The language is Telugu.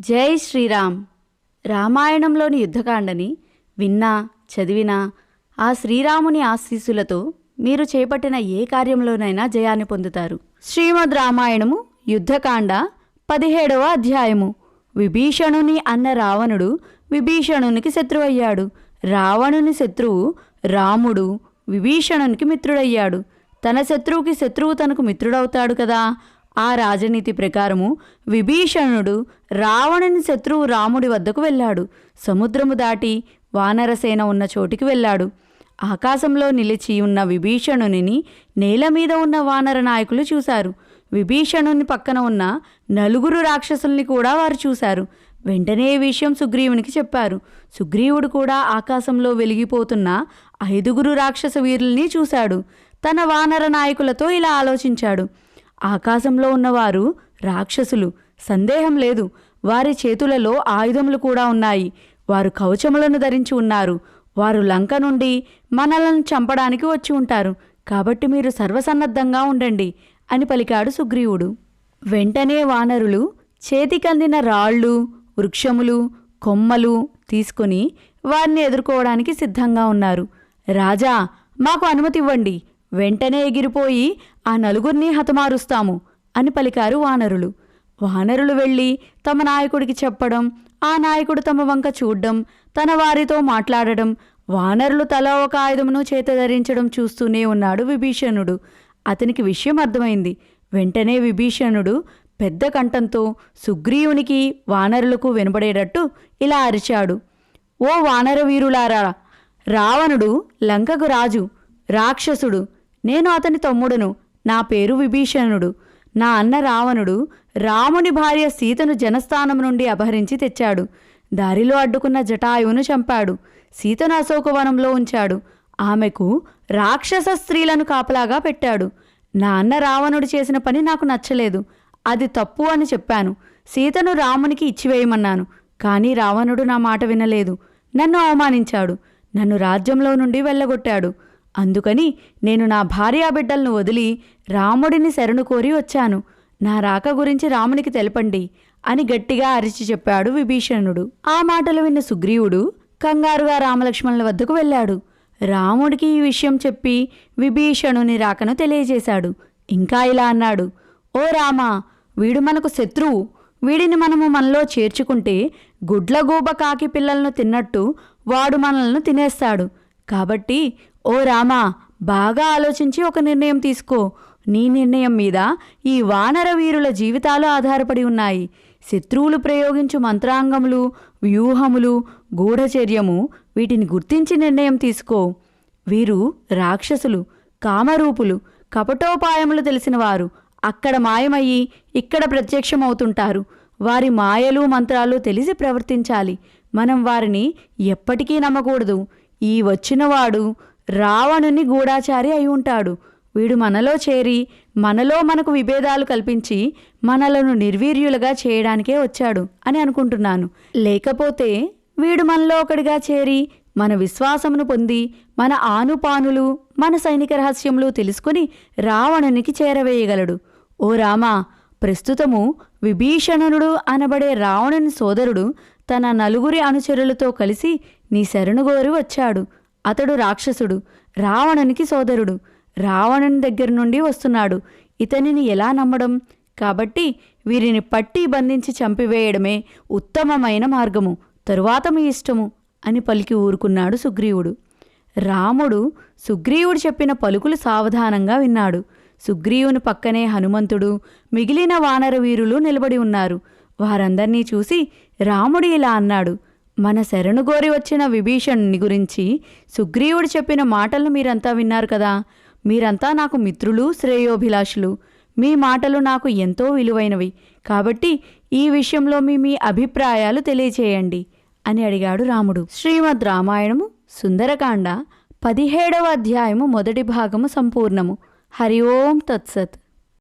జై శ్రీరామ్. రామాయణంలోని యుద్ధకాండని విన్నా చదివినా ఆ శ్రీరాముని ఆశీస్సులతో మీరు చేపట్టిన ఏ కార్యంలోనైనా జయాన్ని పొందుతారు. శ్రీమద్ రామాయణము యుద్ధకాండ పదిహేడవ అధ్యాయము. విభీషణుని అన్న రావణుడు విభీషణునికి శత్రువయ్యాడు. రావణుని శత్రువు రాముడు విభీషణునికి మిత్రుడయ్యాడు. తన శత్రువుకి శత్రువు తనకు మిత్రుడవుతాడు కదా? ఆ రాజనీతి ప్రకారము విభీషణుడు రావణుని శత్రువు రాముడి వద్దకు వెళ్ళాడు. సముద్రము దాటి వానరసేన ఉన్న చోటికి వెళ్ళాడు. ఆకాశంలో నిలిచి ఉన్న విభీషణునిని నేల మీద ఉన్న వానర నాయకులు చూశారు. విభీషణుని పక్కన ఉన్న నలుగురు రాక్షసుల్ని కూడా వారు చూశారు. వెంటనే ఈ విషయం సుగ్రీవునికి చెప్పారు. సుగ్రీవుడు కూడా ఆకాశంలో వెలిగిపోతున్న ఐదుగురు రాక్షస వీరుల్ని చూశాడు. తన వానర నాయకులతో ఇలా ఆలోచించాడు. ఆకాశంలో ఉన్నవారు రాక్షసులు. సందేహం లేదు. వారి చేతులలో ఆయుధములు కూడా ఉన్నాయి. వారు కవచములను ధరించి ఉన్నారు. వారు లంక నుండి మనలను చంపడానికి వచ్చి ఉంటారు. కాబట్టి మీరు సర్వసన్నద్ధంగా ఉండండి అని పలికాడు సుగ్రీవుడు. వెంటనే వానరులు చేతికందిన రాళ్ళు వృక్షములు కొమ్మలు తీసుకుని వారిని ఎదుర్కోవడానికి సిద్ధంగా ఉన్నారు. రాజా మాకు అనుమతి ఇవ్వండి వెంటనే ఎగిరిపోయి ఆ నలుగురిని హతమారుస్తాము అని పలికారు వానరులు. వానరులు వెళ్ళి తమ నాయకుడికి చెప్పడం ఆ నాయకుడు తమ వంక చూడ్డం తన వారితో మాట్లాడడం వానరులు తల ఒక ఆయుధమును చేత ధరించడం చూస్తూనే ఉన్నాడు విభీషణుడు. అతనికి విషయం అర్థమైంది. వెంటనే విభీషణుడు పెద్ద కంఠంతో సుగ్రీవునికి వానరులకు వినబడేటట్టు ఇలా అరిచాడు. ఓ వానర వీరులారా రావణుడు లంకకు రాజు రాక్షసుడు నేను అతని తమ్ముడును. నా పేరు విభీషణుడు. నా అన్న రావణుడు రాముని భార్య సీతను జనస్థానం నుండి అపహరించి తెచ్చాడు. దారిలో అడ్డుకున్న జటాయువును చంపాడు. సీతను అశోకవనంలో ఉంచాడు. ఆమెకు రాక్షస స్త్రీలను కాపలాగా పెట్టాడు. నా అన్న రావణుడు చేసిన పని నాకు నచ్చలేదు. అది తప్పు అని చెప్పాను. సీతను రామునికి ఇచ్చివేయమన్నాను. కానీ రావణుడు నా మాట వినలేదు. నన్ను అవమానించాడు. నన్ను రాజ్యంలో నుండి వెళ్ళగొట్టాడు. అందుకని నేను నా భార్యా బిడ్డలను వదిలి రాముడిని శరణు కోరి వచ్చాను. నా రాక గురించి రామునికి తెలపండి అని గట్టిగా అరిచి చెప్పాడు విభీషణుడు. ఆ మాటలు విన్న సుగ్రీవుడు కంగారుగా రామలక్ష్మణుల వద్దకు వెళ్ళాడు. రాముడికి ఈ విషయం చెప్పి విభీషణుని రాకను తెలియజేశాడు. ఇంకా ఇలా అన్నాడు. ఓ రామా వీడు మనకు శత్రువు. వీడిని మనము మనలో చేర్చుకుంటే గుడ్లగూబ కాకి పిల్లలను తిన్నట్టు వాడు మనల్ని తినేస్తాడు. కాబట్టి ఓ రామా బాగా ఆలోచించి ఒక నిర్ణయం తీసుకో. నీ నిర్ణయం మీద ఈ వానర వీరుల జీవితాలు ఆధారపడి ఉన్నాయి. శత్రువులు ప్రయోగించు మంత్రాంగములు వ్యూహములు గూఢచర్యము వీటిని గుర్తించి నిర్ణయం తీసుకో. వీరు రాక్షసులు కామరూపులు కపటోపాయములు తెలిసినవారు. అక్కడ మాయమయ్యి ఇక్కడ ప్రత్యక్షమవుతుంటారు. వారి మాయలు మంత్రాలు తెలిసి ప్రవర్తించాలి. మనం వారిని ఎప్పటికీ నమ్మకూడదు. ఈ వచ్చినవాడు రావణుని గూఢాచారి అయి ఉంటాడు. వీడు మనలో చేరి మనలో మనకు విభేదాలు కల్పించి మనలను నిర్వీర్యులుగా చేయడానికే వచ్చాడు అని అనుకుంటున్నాను. లేకపోతే వీడు మనలో ఒకడిగా చేరి మన విశ్వాసమును పొంది మన ఆనుపానులు మన సైనిక రహస్యములు తెలుసుకుని రావణునికి చేరవేయగలడు. ఓ రామా ప్రస్తుతము విభీషణనుడు అనబడే రావణుని సోదరుడు తన నలుగురి అనుచరులతో కలిసి నీ శరణుగోరి వచ్చాడు. అతడు రాక్షసుడు రావణునికి సోదరుడు రావణుని దగ్గర నుండి వస్తున్నాడు. ఇతనిని ఎలా నమ్మడం? కాబట్టి వీరిని పట్టి బంధించి చంపివేయడమే ఉత్తమమైన మార్గము తరువాత మీ ఇష్టము అని పలికి ఊరుకున్నాడు సుగ్రీవుడు. రాముడు సుగ్రీవుడు చెప్పిన పలుకులు సావధానంగా విన్నాడు. సుగ్రీవుని పక్కనే హనుమంతుడు మిగిలిన వానర వీరులు నిలబడి ఉన్నారు. వారందర్నీ చూసి రాముడు ఇలా అన్నాడు మన శరణుగోరి వచ్చిన విభీషణుని గురించి సుగ్రీవుడు చెప్పిన మాటలు మీరంతా విన్నారు కదా. మీరంతా నాకు మిత్రులు శ్రేయోభిలాషులు. మీ మాటలు నాకు ఎంతో విలువైనవి. కాబట్టి ఈ విషయంలో మీ మీ అభిప్రాయాలు తెలియచేయండి అని అడిగాడు రాముడు. శ్రీమద్ రామాయణము సుందరకాండ పదిహేడవ అధ్యాయము మొదటి భాగము సంపూర్ణము. హరి ఓం తత్సత్.